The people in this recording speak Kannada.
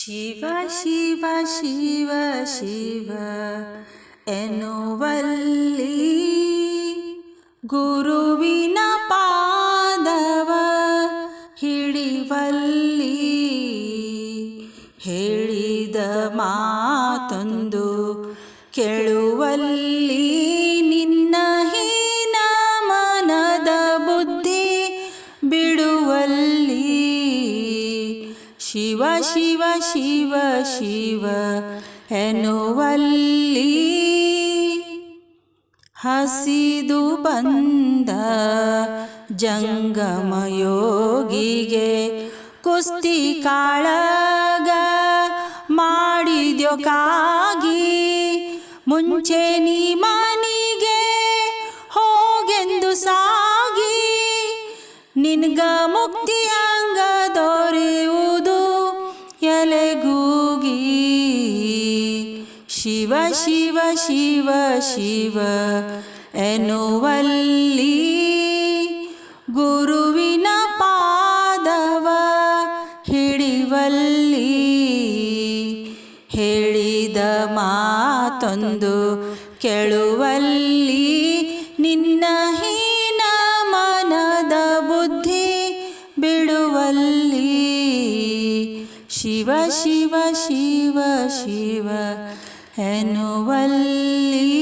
ಶಿವ ಶಿವ ಶಿವ ಶಿವ ಎನ್ನುವಲ್ಲಿ ಗುರುವಿನ ಪಾದವ ಹಿಡಿವಲ್ಲಿ ಹೇಳಿದ ಮಾತೊಂದು ಕೇಳುವಲ್ಲಿ ಶಿವ ಶಿವ ಶಿವ ಶಿವ ಎನ್ನುವಲ್ಲಿ ಹಸಿದು ಬಂದ ಜಂಗಮಯೋಗಿಗೆ ಕುಸ್ತಿ ಕಾಳಗ ಮಾಡಿದ್ಯೋ ಕಾಗಿ ಮುಂಚೆ ನೀ ಮನಿಗೆ ಹೋಗೆಂದು ಸಾಗಿ ನಿನ್ಗ ಮುಕ್ತಿ ಶಿವ ಶಿವ ಶಿವ ಶಿವ, ಎನ್ನುವಲ್ಲಿ ಗುರುವಿನ ಪಾದವ ಹಿಡಿವಲ್ಲಿ ಹೇಳಿದ ಮಾತೊಂದು ಕೆಳುವಲ್ಲಿ ನಿನ್ನ ಹೀನ ಮನದ ಬುದ್ಧಿ ಬಿಡುವಲ್ಲಿ ಶಿವ ಶಿವ ಶಿವ ಶಿವ ಎನ್ನುವಲ್ಲಿ